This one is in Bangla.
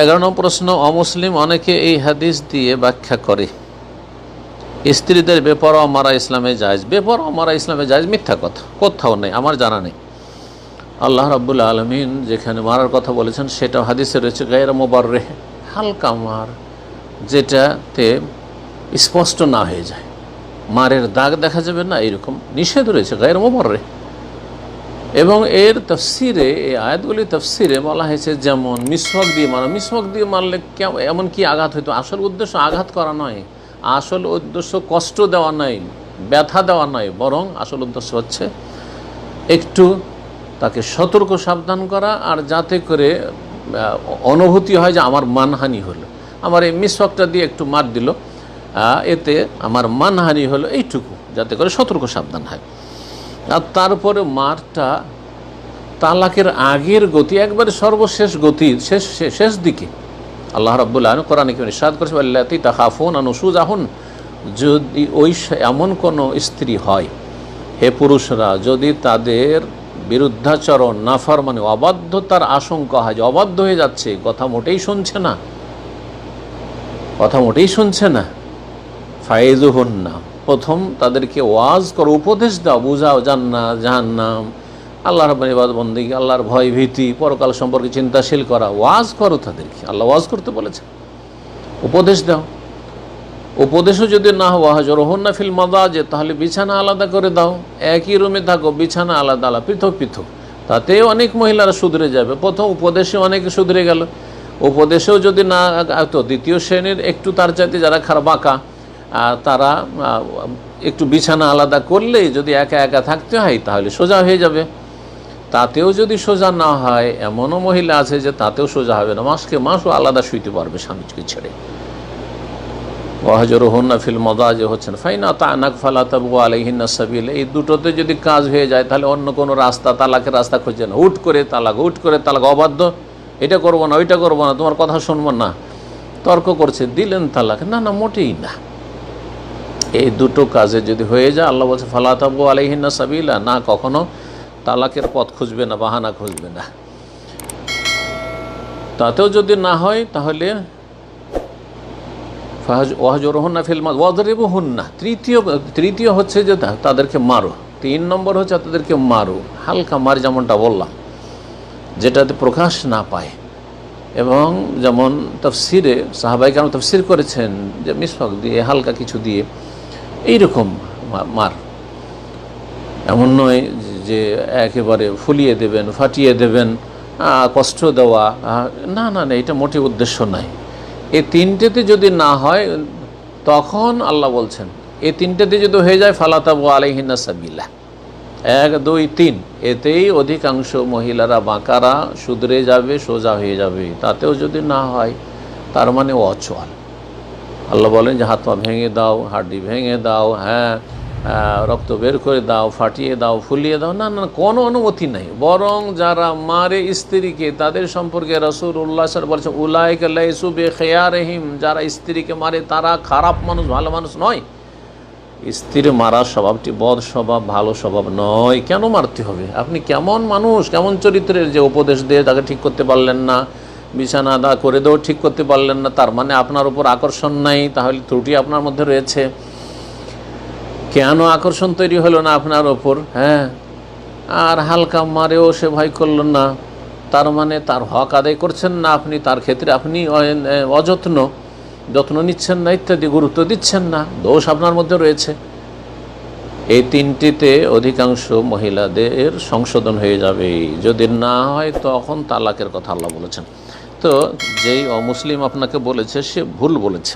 এগারো প্রশ্ন, অমুসলিম অনেকে এই হাদিস দিয়ে ব্যাখ্যা করে। স্ত্রীদের বেপরোয়া মারা ইসলামে জায়জ। বেপরোয়া মারা ইসলামে জায়জ মিথ্যা কথা, কোথাও নেই, আমার জানা নেই। আল্লাহ রাবুল আলমিন যেখানে মারার কথা বলেছেন সেটা হাদিসে রয়েছে, গায়ের মোবার রে হালকা মার, যেটাতে স্পষ্ট না হয়ে যায়। মারের দাগ দেখা যাবে না এরকম নিষেধ রয়েছে, গায়ের মোবার রে এবং এর তফসিরে, এই আয়াতগুলি তফসিরে বলা হয়েছে যেমন মিসওয়াক দিয়ে মারা। মিসওয়াক দিয়ে মারলে কেমন এমন কি আঘাত হইতো? আসল উদ্দেশ্য আঘাত করা নয়। আসল উদ্দেশ্য কষ্ট দেওয়া নয়, ব্যথা দেওয়া নয়, বরং আসল উদ্দেশ্য হচ্ছে একটু তাকে সতর্ক সাবধান করা আর যাতে করে অনুভূতি হয় যে আমার মানহানি হলো। আমার এই মিসওয়াকটা দিয়ে একটু মার দিল। এতে আমার মানহানি হলো, এইটুকু, যাতে করে সতর্ক সাবধান হয়। আর তারপরে মারটা তালাকের আগের গতি, একবারে সর্বশেষ গতি, শেষ, শেষ- দিকে। আল্লাহ রাব্বুল আলম কোরআন কি নিষাদ করেছে আল্লাতি তাহাফুন আনুসুজ আহুন যদি ওই এমন কোনো স্ত্রী হয়, হে পুরুষরা, যদি তাদের বিরুদ্ধাচরণ নাফার মানে অবাধ্যতার আশঙ্কা হয়, যে অবাধ্য হয়ে যাচ্ছে, কথা মোটেই শুনছে না। কথা মোটেই শুনছে না। ফায়েজু হন না প্রথম তাদেরকে ওয়াজ করো, উপদেশ দাও, বুঝাও, জান্না, জাহান্নাম, আল্লাহর ইবাদ বন্দি, আল্লাহর ভয়, ভীতি, পরকাল সম্পর্কে চিন্তাশীল করা, ওয়াজ করো তাদেরকে, আল্লাহ ওয়াজ করতে বলেছে উপদেশ দাও। উপদেশও যদি না হওয়া হাজর হন না ফিল মাদাজে, তাহলে বিছানা আলাদা করে দাও। একই রুমে থাকো, বিছানা আলাদা আলাদা, পৃথক পৃথক। তাতে অনেক মহিলারা শুধরে যাবে। প্রথম উপদেশে অনেকে শুধরে গেল। উপদেশেও যদি না, তো দ্বিতীয় শ্রেণির একটু তার চাইতে যারা খারাপ, বাঁকা তারা একটু বিছানা আলাদা করলেই যদি একা একা থাকতে হয়, তাহলে সোজা হয়ে যাবে। তাতেও যদি সোজা না হয়, এমনও মহিলা আছে যে তাতেও সোজা হবে না। মাসকে মাসও আলাদা শুইতে পারবে স্বামীকে ছেড়ে। ওয়াহাজর হন্না ফিল মদাজে হচ্ছেন, ফাইনা তানাক ফালা তাবু আলাইহিন্না সাবিল। এই দুটোতে যদি কাজ হয়ে যায়, তাহলে অন্য কোনো রাস্তা, তালাকের রাস্তা খুঁজছে না। হুট করে তালাক, হুট করে তালাক, অবাধ্য। এটা করব না, ওইটা করব না, তোমার কথা শুনব না। তর্ক করছে, দিলেন তালাক। না না, মোটেই না। এই দুটো কাজে যদি হয়ে যায়, আল্লাহ বলছে, ফালা তাবু আলাইহিন্না সাবিলা না, কখনো তালাকের পথ খুঁজবে না, বাহানা খুঁজবে না। তাতেও যদি না হয়, তাহলে ওয়াহজর হন্না ফিলমা তৃতীয় তৃতীয় হচ্ছে যে তাদেরকে মারো। তিন নম্বর হচ্ছে তাদেরকে মারো। হালকা মার যেমনটা বললাম, যেটাতে প্রকাশ না পায়। এবং যেমন তফসিরে সাহাবাই কেন তফসির করেছেন যে মিসফাক দিয়ে হালকা কিছু দিয়ে এইরকম মার। এমন নয় যে একেবারে ফুলিয়ে দেবেন, ফাটিয়ে দেবেন কষ্ট দেওয়া না না না, এটা মোটে উদ্দেশ্য নাই। এই তিনটেতে যদি না হয়, তখন আল্লাহ বলছেন এই তিনটেতে যদি হয়ে যায় ফালাতাবু আলাইহিনা সাবিল্লা এক, দুই, তিন, এতেই অধিকাংশ মহিলারা বাঁকারা, শুধরে যাবে, সোজা হয়ে যাবে। তাতেও যদি না হয়, তার মানে অচল। আল্লাহ বলেন যে হাত পা ভেঙে দাও, হাড্ডি ভেঙে দাও হ্যাঁ রক্ত বের করে দাও, ফাটিয়ে দাও, ফুলিয়ে দাও, না না কোনো অনুমতি নাই। বরং যারা মারে স্ত্রীকে, তাদের সম্পর্কে রসুল উল্লাহ স্যার বলছে উলাইক লাইসুবে খেয়া রহিম যারা স্ত্রীকে মারে, তারা খারাপ মানুষ, ভালো মানুষ নয়। স্ত্রী মারার স্বভাবটি বদ স্বভাব, ভালো স্বভাব নয়। কেন মারতে হবে? আপনি কেমন মানুষ, কেমন চরিত্রের যে উপদেশ দিয়ে তাকে ঠিক করতে পারলেন না? বিছানা আদা করে দেও, ঠিক করতে পারলেন না, তার মানে আপনার উপর আকর্ষণ নাই, তাহলে ত্রুটি আপনার মধ্যে রয়েছে। কেন আকর্ষণ তৈরি হলো না আপনার ওপর হ্যাঁ? আর হালকা মারেও সে ভয় করল না। তার মানে তার হক আদায় করছেন না আপনি, তার ক্ষেত্রে আপনি অযত্ন, যত্ন নিচ্ছেন না, ইত্যাদি, গুরুত্ব দিচ্ছেন না, দোষ আপনার মধ্যে রয়েছে। এই তিনটিতে অধিকাংশ মহিলাদের সংশোধন হয়ে যাবে। যদি না হয় তখন তালাকের কথা আল্লাহ বলেছেন। তো যেই অমুসলিম আপনাকে বলেছে সে ভুল বলেছে।